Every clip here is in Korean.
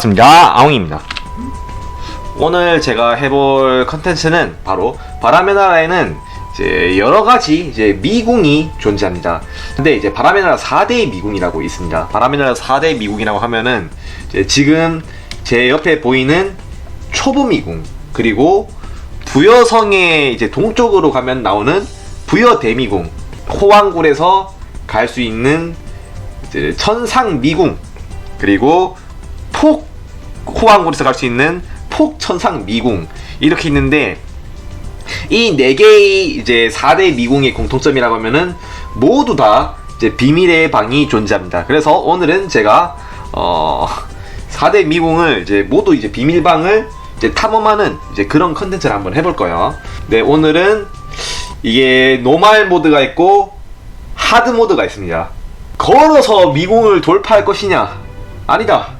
반갑습니다. 아웅입니다. 오늘 제가 해볼 컨텐츠는 바로 바람의 나라에는 이제 여러 가지 이제 미궁이 존재합니다. 근데 이제 바람의 나라 4대 미궁이라고 있습니다. 바람의 나라 4대 미궁이라고 하면은 지금 제 옆에 보이는 초보 미궁 그리고 부여성의 이제 동쪽으로 가면 나오는 부여 대미궁 호왕굴에서 갈 수 있는 천상 미궁 그리고 폭 호왕굴에서 갈 수 있는 폭 천상 미궁 이렇게 있는데 이 네 개의 이제 4대 미궁의 공통점이라고 하면은 모두 다 이제 비밀의 방이 존재합니다. 그래서 오늘은 제가 어 4대 미궁을 이제 모두 이제 비밀방을 이제 탐험하는 이제 그런 컨텐츠를 한번 해볼 거예요. 네, 오늘은 이게 노말 모드가 있고 하드 모드가 있습니다. 걸어서 미궁을 돌파할 것이냐? 아니다.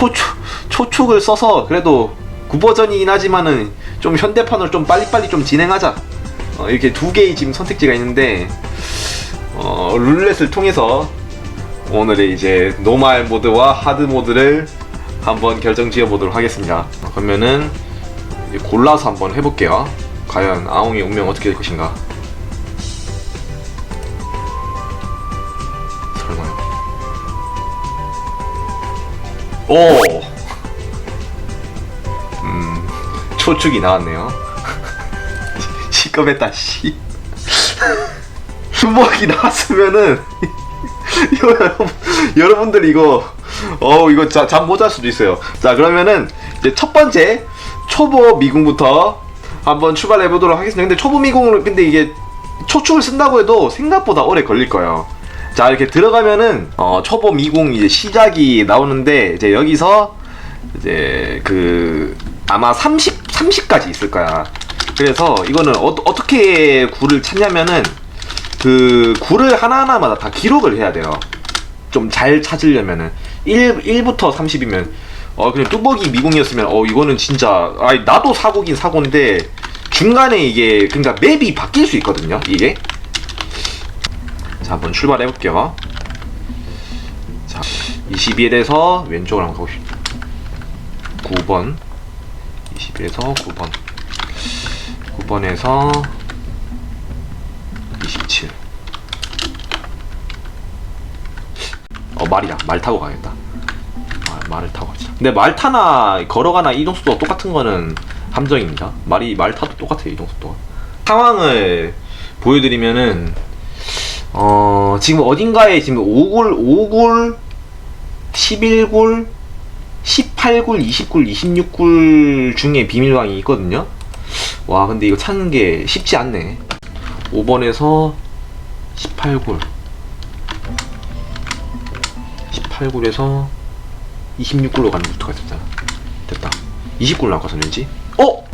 초축 초축을 써서 그래도 구버전이긴 하지만은 좀 현대판으로 좀 빨리빨리 좀 진행하자. 어, 이렇게 두 개의 지금 선택지가 있는데 어, 룰렛을 통해서 오늘의 이제 노말 모드와 하드 모드를 한번 결정 지어 보도록 하겠습니다. 어, 그러면은 골라서 한번 해볼게요. 과연 아웅의 운명 어떻게 될 것인가? 오! 음, 초축이 나왔네요. 시급했다, 씨. 수박이 나왔으면은, 이거 여러분, 여러분들 이거, 어 이거 잠못 잘 수도 있어요. 자, 그러면은, 이제 첫 번째, 초보 미궁부터 한번 출발해 보도록 하겠습니다. 근데 초보 미궁을, 근데 이게, 초축을 쓴다고 해도 생각보다 오래 걸릴 거예요. 자 이렇게 들어가면은 어, 초보 미궁 이제 시작이 나오는데 이제 여기서 이제 그 아마 30 30까지 있을 거야. 그래서 이거는 어, 어떻게 굴을 찾냐면은 그 굴을 하나하나마다 다 기록을 해야 돼요. 좀 잘 찾으려면은 1 1부터 30이면 어 그냥 뚜벅이 미궁이었으면 어 이거는 진짜 아니 나도 사고긴 사고인데 중간에 이게 그러니까 맵이 바뀔 수 있거든요. 이게 자, 한번 출발해 볼게요. 자, 21에서 왼쪽으로 한번 가보십시오. 9번. 21에서 9번. 9번에서 27. 어, 말이다. 말 타고 가야겠다. 말, 말을 타고 가자. 근데 말 타나 걸어가나 이동 속도가 똑같은 거는 함정입니다. 말이 말 타도 똑같아요, 이동 속도가. 상황을 보여드리면은 어, 지금 어딘가에 지금 5굴, 5굴, 11굴, 18굴, 20굴, 26굴 중에 비밀방이 있거든요. 와, 근데 이거 찾는 게 쉽지 않네. 5번에서 18굴. 18굴에서 26굴로 가는 루트가 있었잖아. 됐다. 20굴 나가서 왠지. 어?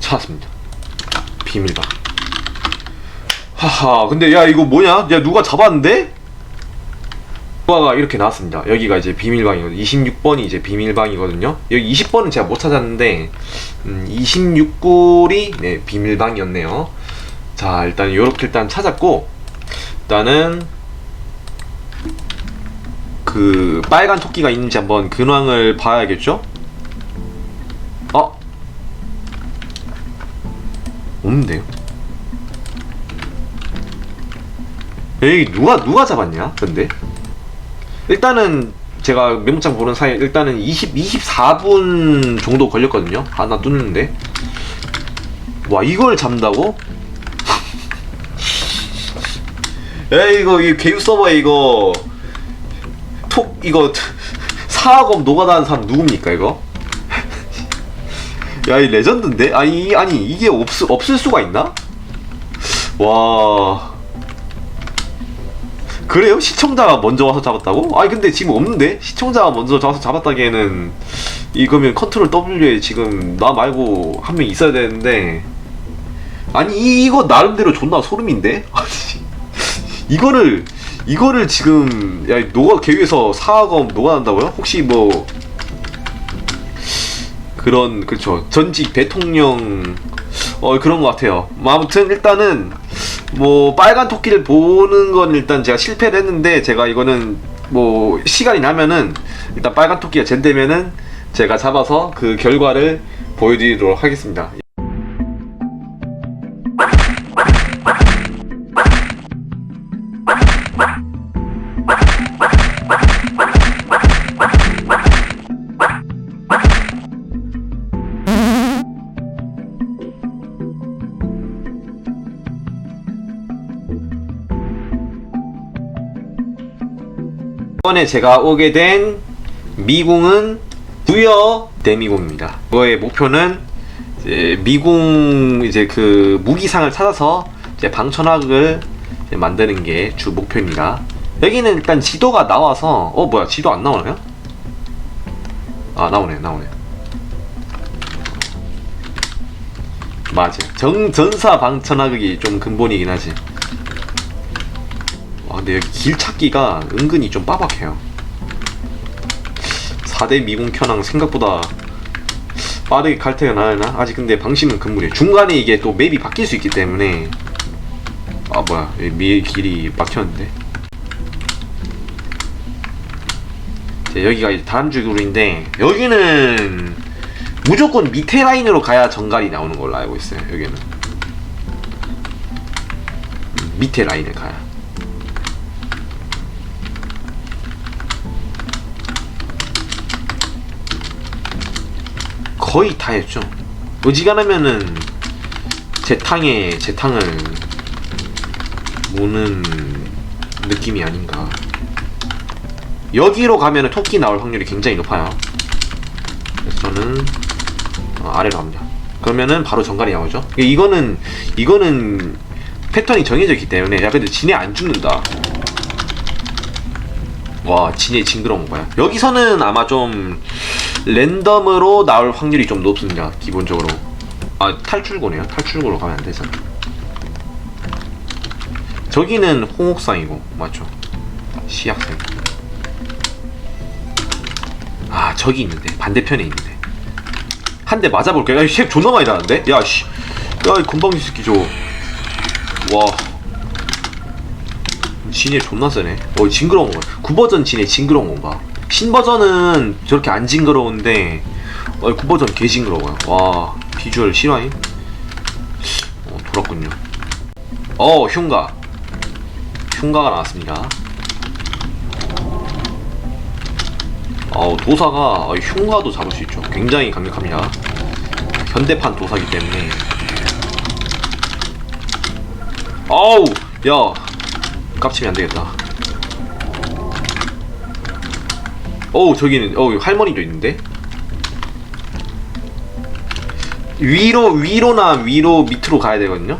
찾았습니다. 비밀방. 하하 근데 야 이거 뭐냐? 야 누가 잡았는데? 누가가 이렇게 나왔습니다. 여기가 이제 비밀방이거든요. 26번이 이제 비밀방이거든요. 여기 20번은 제가 못 찾았는데 음, 26굴이 네 비밀방이었네요. 자 일단 요렇게 일단 찾았고 일단은 그 빨간 토끼가 있는지 한번 근황을 봐야겠죠? 어? 없는데요 에이 누가 누가 잡았냐? 근데? 일단은 제가 메모장 보는 사이 일단은 20 24분 정도 걸렸거든요. 하나 뚫는데. 와 이걸 잡는다고? 에이 이거 이 개유 서버에 이거 톡 이거 사학업 노가다하는 사람 누굽니까 이거? 야 이 레전드인데? 아니 아니 이게 없 없을 수가 있나? 와 그래요? 시청자가 먼저 와서 잡았다고? 아니 근데 지금 없는데? 시청자가 먼저 와서 잡았다기에는 이거면 컨트롤 W에 지금 나 말고 한 명 있어야 되는데 아니 이, 이거 나름대로 존나 소름인데? 이거를 이거를 지금 야 노가 계획에서 사과금 노가 난다고요? 혹시 뭐 그런 그렇죠 전직 대통령 어 그런 것 같아요. 뭐 아무튼 일단은 뭐 빨간 토끼를 보는 건 일단 제가 실패를 했는데 제가 이거는 뭐 시간이 나면은 일단 빨간 토끼가 젠되면은 제가 잡아서 그 결과를 보여드리도록 하겠습니다. 이번에 제가 오게 된 미궁은 부여 대미궁입니다. 그거의 목표는 이제 미궁 이제 그 무기상을 찾아서 이제 방천학을 이제 만드는 게 주 목표입니다. 여기는 일단 지도가 나와서 어 뭐야 지도 안 나오나요? 아 나오네 나오네. 맞아. 정 전사 방천학이 좀 근본이긴 하지. 아 근데 여기 길 찾기가 은근히 좀 빠박해요. 4대 미궁 켜낭 생각보다 빠르게 갈 때가 나나? 아직 근데 방심은 금물이에요. 중간에 이게 또 맵이 바뀔 수 있기 때문에. 아 뭐야. 미 길이 막혔는데. 자, 여기가 이제 다람쥐굴인데 여기는 무조건 밑에 라인으로 가야 정갈이 나오는 걸로 알고 있어요 여기는. 음, 밑에 라인을 가야 거의 다 했죠. 어지간하면은 재탕에 재탕을 모는 느낌이 아닌가. 여기로 가면은 토끼 나올 확률이 굉장히 높아요. 그래서 저는 어, 아래로 갑니다. 그러면은 바로 정갈이 나오죠. 이거는 이거는 패턴이 정해져 있기 때문에 야 근데 진해 안 죽는다. 와 진해 징그러운 거야. 여기서는 아마 좀 랜덤으로 나올 확률이 좀 높습니다. 기본적으로. 아 탈출고네요. 탈출고로 가면 안 되잖아. 저기는 홍옥상이고 맞죠? 시약생. 아 저기 있는데 반대편에 있는데 한 대 맞아볼게. 야이 쉐 존나 많이 나는데? 야 씨, 야 이 건방지 새끼 저. 와. 진해 존나 세네. 어 징그러운 거. 9버전 진해 징그러운 건가? 신버전은 저렇게 안 징그러운데 어, 9버전 개 징그러워요. 와 비주얼 실화임? 어 돌았군요. 어 흉가. 흉가가 나왔습니다. 어 도사가 어, 흉가도 잡을 수 있죠. 굉장히 강력합니다. 현대판 도사기 때문에. 어우 야 깝치면 안 되겠다. 어우 저기는 어 할머니도 있는데 위로 위로나 위로 밑으로 가야 되거든요.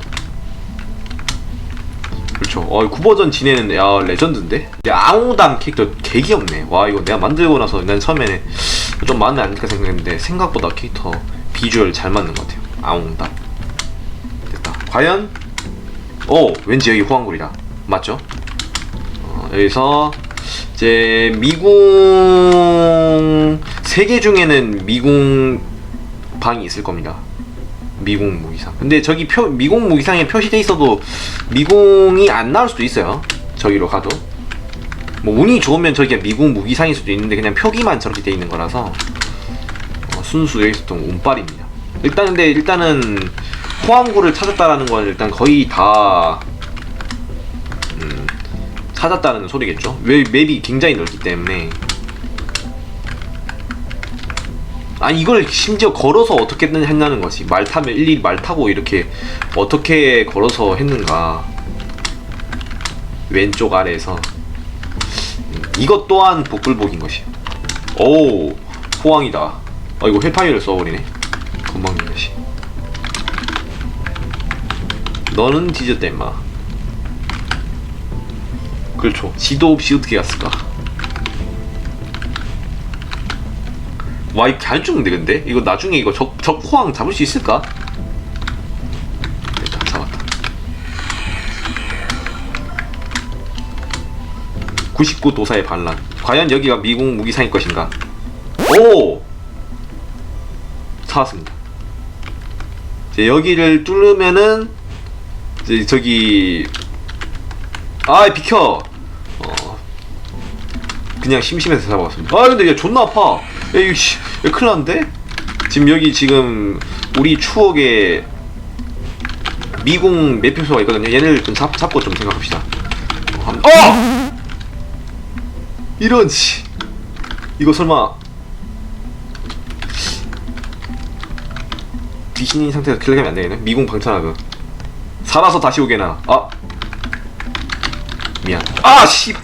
그렇죠. 어 9버전 지내는 야 레전드인데. 야 앙우당 캐릭터 개 귀엽네. 와 이거 내가 만들고 나서 난 처음에는 좀 마음에 안 들까 생각했는데 생각보다 캐릭터 비주얼 잘 맞는 것 같아요. 앙우당. 됐다. 과연 오 왠지 여기 호황굴이다. 맞죠? 어, 여기서 이제 미궁 세개 중에는 미궁 방이 있을 겁니다. 미궁 무기상. 근데 저기 표, 미궁 무기상에 표시돼 있어도 미궁이 안 나올 수도 있어요. 저기로 가도. 뭐 운이 좋으면 저기가 미궁 무기상일 수도 있는데 그냥 표기만 저렇게 돼 있는 거라서 어, 순수 여기서 좀 운빨입니다. 일단 근데 일단은 호황구를 찾았다라는 건 일단 거의 다 음, 찾았다는 소리겠죠. 왜 맵이 굉장히 넓기 때문에. 아니 이걸 심지어 걸어서 어떻게 했냐는 거지. 말 타면 일일이 말 타고 이렇게 어떻게 걸어서 했는가. 왼쪽 아래에서. 음, 이것 또한 복불복인 것이야. 오 호황이다. 아 이거 헬파이어를 써버리네. 건방진 것이. 너는 뒤졌다 임마 그렇죠. 지도 없이 어떻게 갔을까? 와 이거 안 죽는데 근데? 이거 나중에 이거 적, 적호황 잡을 수 있을까? 일단 잡았다. 99 도사의 반란. 과연 여기가 미궁 무기상일 것인가? 오! 찾았습니다. 이제 여기를 뚫으면은 이제 저기 아 비켜! 어 그냥 심심해서 잡아봤습니다. 아 근데 얘 존나 아파. 야 이거 씨, 야, 큰일 났는데? 지금 여기 지금 우리 추억의 미궁 매표소가 있거든요. 얘네를 좀 잡, 잡고 좀 생각합시다. 어! 이런 씨. 이거 설마 귀신인 상태에서 킬러하면 안 되겠네. 미궁 방천하그. 살아서 다시 오게나. 아. 미안. 아 씨.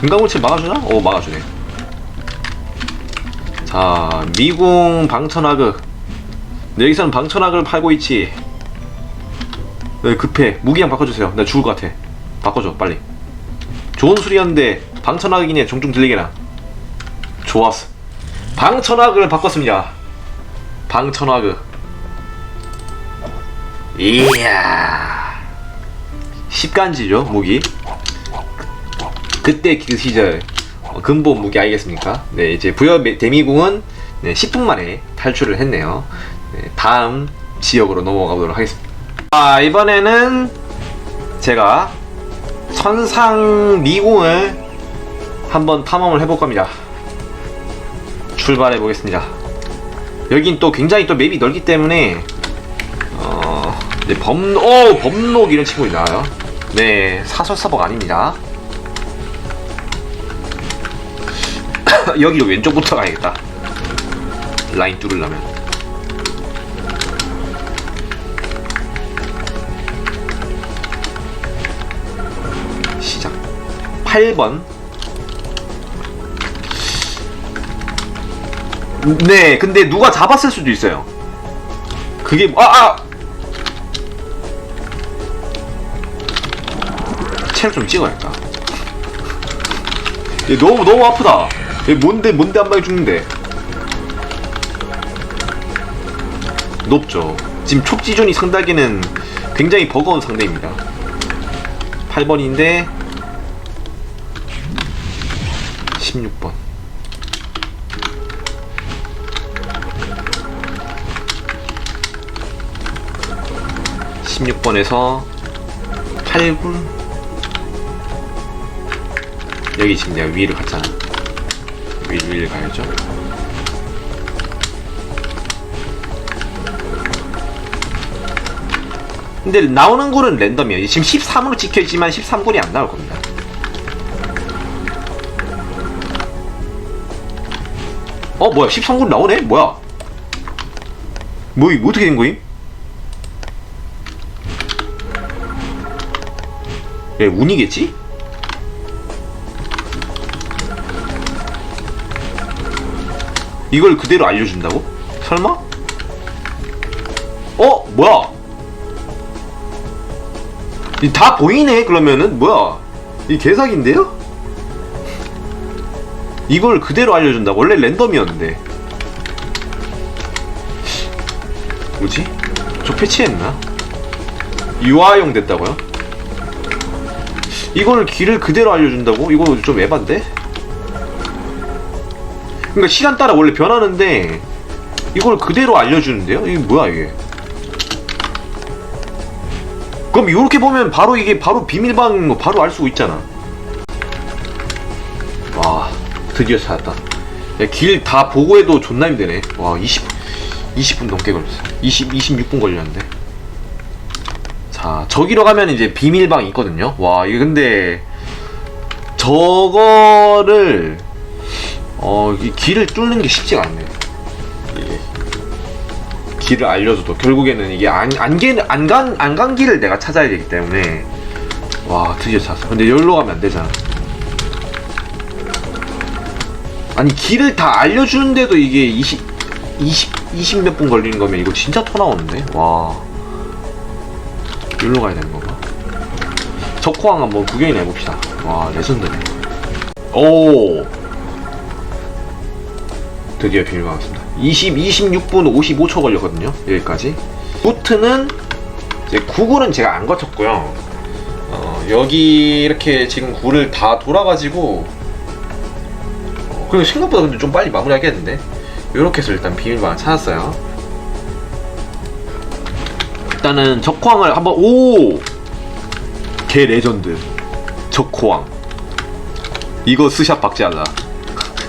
금강울체 막아주나? 오 막아주네. 자 미궁. 네, 여기서는 방천하그를 팔고 있지. 네, 급해. 무기양 바꿔주세요. 나 죽을 것 같아. 바꿔줘 빨리. 좋은 소리였는데 방천하그이네 종종 들리게나. 좋았어. 방천하그를 바꿨습니다. 방천하그. 이야. 10간지죠, 무기. 그때 그 시절 어, 근본 무기 알겠습니까? 네, 이제 부여 매- 데미궁은 네, 10분 만에 탈출을 했네요. 네, 다음 지역으로 넘어가 보도록 하겠습니다. 아, 이번에는 제가 천상 미궁을 한번 탐험을 해볼 겁니다. 출발해 보겠습니다. 여긴 또 굉장히 또 맵이 넓기 때문에 어 이제 범, 오 범록 이런 친구이 나와요. 네 사설사복 아닙니다. 여기로 왼쪽부터 가야겠다. 라인 뚫으려면. 시작. 8번. 네, 근데 누가 잡았을 수도 있어요. 그게 아 아. 체력 좀 찍어야겠다. 얘 너무 너무 아프다. 얘 뭔데 뭔데 한 방에 죽는데. 높죠. 지금 촉지존이 상당히는 굉장히 버거운 상대입니다. 8번인데 16번. 16번에서 8분 여기 지금 내가 위를 갔잖아 위, 위를 가야죠 근데 나오는 굴은 랜덤이에요 지금 13으로 찍혀있지만 13굴이 안 나올 겁니다 어 뭐야 13굴 나오네? 뭐야 뭐 이거 어떻게 된 거임? 예, 운이겠지? 이걸 그대로 알려준다고? 설마? 어? 뭐야? 이다 보이네 그러면은 뭐야? 이 개사기인데요? 이걸 그대로 알려준다 원래 랜덤이었는데 뭐지? 저 패치했나? 유아용 됐다고요? 이걸 길을 그대로 알려준다고? 이거 좀 에반데? 그러니까 시간 따라 원래 변하는데 이걸 그대로 알려주는데요? 이게 뭐야 이게? 그럼 이렇게 보면 바로 이게 바로 비밀방인 거 바로 알 수 있잖아. 와 드디어 찾았다. 길 다 보고 해도 존나 힘드네. 와 20, 20분 넘게 걸렸어. 20, 26분 걸렸는데. 자, 저기로 가면 이제 비밀방이 있거든요. 와, 이게 근데 저거를 어, 이 길을 뚫는 게 쉽지가 않네. 이게 길을 알려줘도 결국에는 이게 안, 안간, 안간, 안간 길을 내가 찾아야 되기 때문에 와, 드디어 찾았어. 근데 여기로 가면 안 되잖아. 아니, 길을 다 알려주는데도 이게 20, 20, 20 몇 분 걸리는 거면 이거 진짜 토 나오는데? 와. 여기로 가야 되는 건가? 적호항 한번 구경이나 해봅시다. 와, 레전드네. 오! 드디어 비밀 받았습니다. 20, 26분 55초 걸렸거든요. 여기까지. 루트는 이제 구글은 제가 안 거쳤고요. 어, 여기 이렇게 지금 굴을 다 돌아가지고 어, 그리고 생각보다 근데 좀 빨리 마무리하겠는데 이렇게 해서 일단 비밀방을 찾았어요. 일단은 적황을 한번 오 개 레전드 적호왕 이거 스샷 박제하자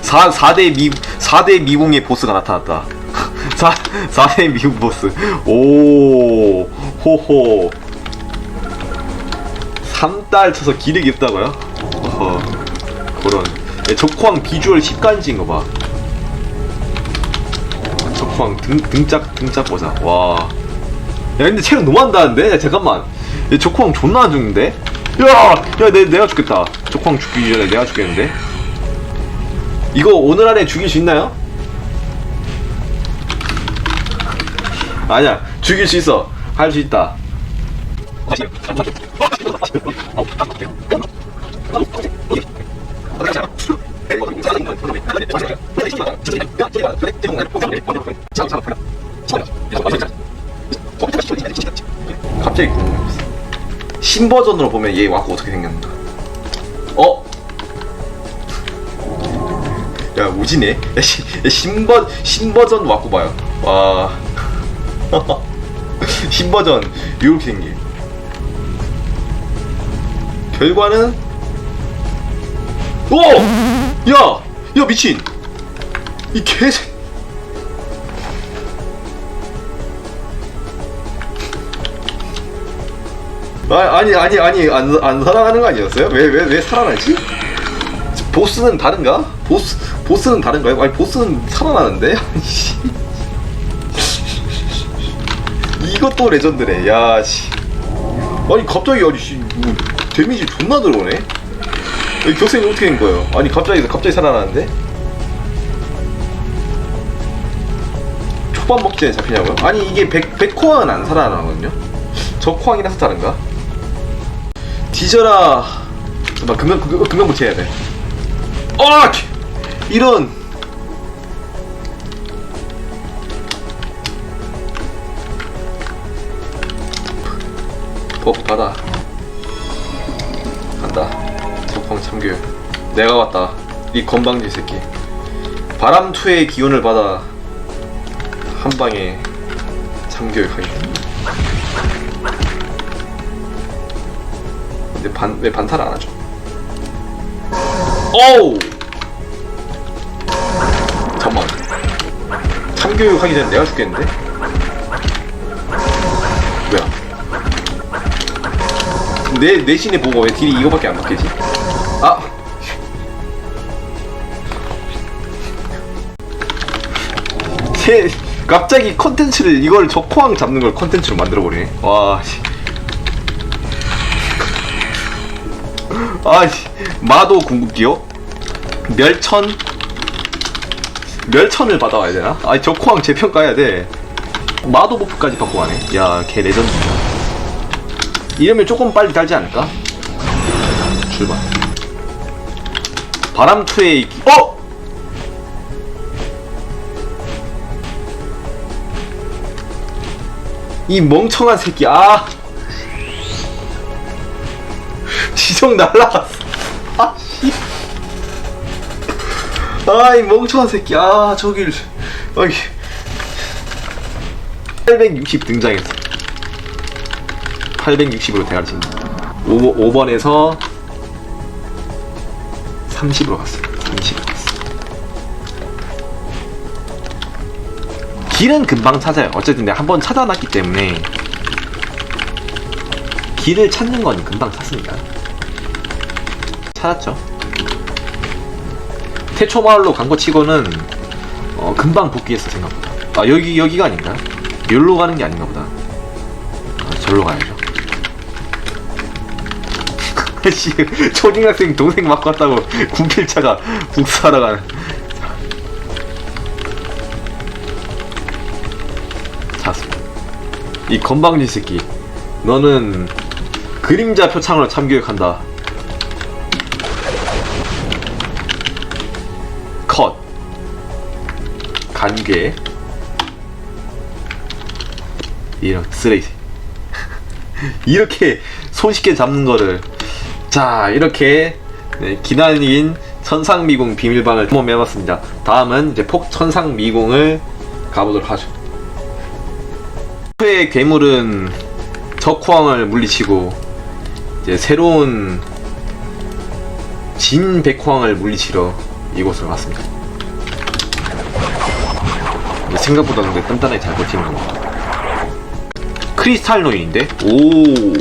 4, 4대 미 4대 미궁의 보스가 나타났다 4, 4대 미궁 보스 오 호호 3달 쳐서 기력이 없다고요? 어허 그런 야, 적호왕 비주얼 10간지인 거 봐 적호왕 등, 등짝 등짝 보자 와 야 근데 체력 너무 한다는데? 야 잠깐만 야 적호왕 존나 안 죽는데? 야! 야 내, 내가 죽겠다 적호왕 죽기 전에 내가 죽겠는데? 이거 오늘 안에 죽일 수 있나요? 아니야 죽일 수 있어. 할 수 있다. 갑자기 궁금해졌어 신버전으로 보면 얘 와꾸 어떻게 생겼는 야 우지네 야, 시, 야 신버 신버전 와꾸 봐요 와 신버전 이렇게 생긴 결과는 오! 야! 야 미친 이 개새 아, 아니 아니 아니 안, 안 살아가는 거 아니었어요? 왜 왜 왜 살아나지? 보스는 다른가? 보스 보스는 다른가요? 아니 보스는 살아나는데? 씨. 이것도 레전드네. 야 씨. 아니 갑자기 아니 씨 뭐, 데미지 존나 들어오네. 이 격생이 어떻게 된 거예요? 아니 갑자기 갑자기 살아나는데? 초밥 먹지에 잡히냐고요? 아니 이게 백 백코어는 안 살아나거든요. 저 코왕이라서 다른가? 뒤져라. 잠깐 금강 금강 붙여야 돼. 아! 개- 이런. 버프 받아. 간다. 적황 참교육. 내가 왔다. 이 건방지 새끼. 바람 투의 기운을 받아 한 방에 참교육하겠다. 근데 반, 왜 반타를 안 하죠? 오우! 잠깐만. 참교육 하기 전에 내가 죽겠는데? 뭐야? 내, 내 신의 보고 왜 딜이 이거밖에 안 바뀌지? 아! 세, 갑자기 컨텐츠를, 이걸 적호왕 잡는 걸 컨텐츠로 만들어버리네. 와, 씨. 아씨 마도 궁극기요? 멸천 멸천을 받아와야 되나? 아니 저 코왕 재평가해야 돼 마도 버프까지 받고 가네 야걔 레전드다 이러면 조금 빨리 달지 않을까? 출발 바람투의 기... 어! 이 멍청한 새끼 아 지정 날라갔어. 아, 씨. 아, 이 멍청한 새끼. 아, 저길. 어이. 860 등장했어. 860으로 대가리 친다. 5, 5번에서 30으로 갔어. 30으로 갔어. 길은 금방 찾아요. 어쨌든 내가 한 번 찾아놨기 때문에 길을 찾는 건 금방 찾습니다. 찾았죠. 태초 마을로 간 거 치고는 어, 금방 복귀했어 생각보다. 아 여기 여기가 아닌가? 여기로 가는 게 아닌가 보다. 아, 절로 가야죠. 씨 초등학생 동생 맞고 왔다고 군필차가 복수하러 가는. 찾았습니다. 이 건방진 새끼. 너는 그림자 표창으로 참교육한다. 간괴. 이런 쓰레기. 이렇게 손쉽게 잡는 거를. 자, 이렇게 네, 기나긴 천상미궁 비밀방을 한번 해봤습니다. 다음은 이제 폭천상미궁을 가보도록 하죠. 의 괴물은 적호왕을 물리치고 이제 새로운 진 백황을 물리치러 이곳으로 왔습니다. 생각보다 근데 단단하게 잘 버티는 거. 크리스탈 노인인데? 오.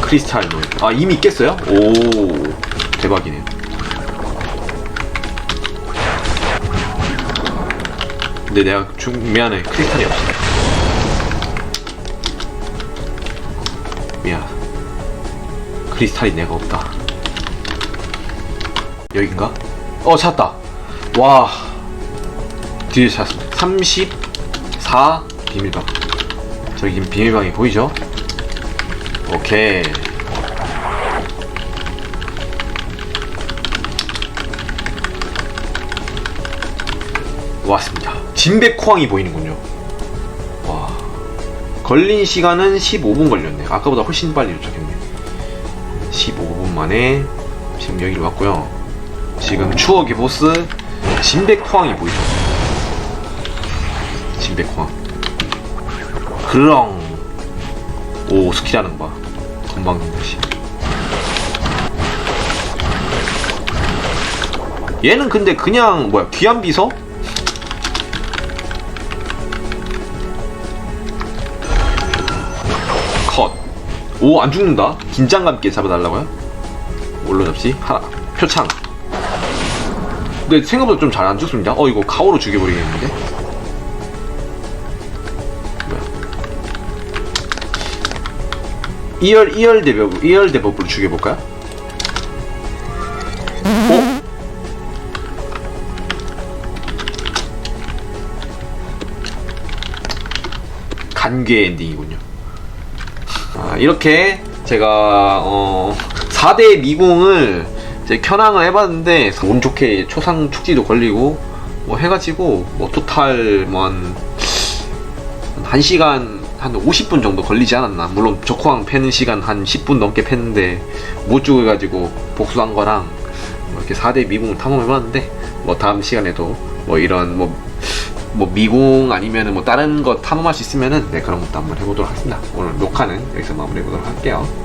크리스탈 노인. 아, 이미 깼어요? 오. 대박이네요. 근데 내가 중, 미안해. 크리스탈이 없어. 미안. 크리스탈이 내가 없다. 여긴가? 어, 찾았다. 와. 뒤에 찾았습니다. 34 비밀방. 저기 지금 비밀방이 보이죠? 오케이. 왔습니다. 진백호황이 보이는군요. 와. 걸린 시간은 15분 걸렸네. 아까보다 훨씬 빨리 도착했네. 15분 만에 지금 여기로 왔고요. 지금 추억의 보스 진백호황이 보이죠? 진백호황. 그렁. 오 스킬하는 거 봐. 건방진듯이. 얘는 근데 그냥 뭐야 귀한 비서? 컷. 오, 안 죽는다. 긴장감 있게 잡아달라고요? 뭘로 잡지? 하나. 표창. 근데 생각보다 좀 잘 안 죽습니다. 어, 이거 카오로 죽여버리겠는데? 2열, 2열 대법, 2열 대법으로 죽여볼까요? 어? 간괴 엔딩이군요. 아, 이렇게 제가 어, 4대 미궁을 이제 켜낭을 해봤는데 운 좋게 초상 축지도 걸리고 뭐 해가지고 뭐 토탈 뭐한 1시간 한 50분 정도 걸리지 않았나 물론 적호왕 패는 시간 한 10분 넘게 팼는데 못 죽어가지고 복수한 거랑 뭐 이렇게 4대 미궁을 탐험해봤는데 뭐 다음 시간에도 뭐 이런 뭐 뭐 미궁 아니면 은 뭐 다른 거 탐험할 수 있으면은 네 그런 것도 한번 해보도록 하겠습니다. 오늘 녹화는 여기서 마무리해보도록 할게요.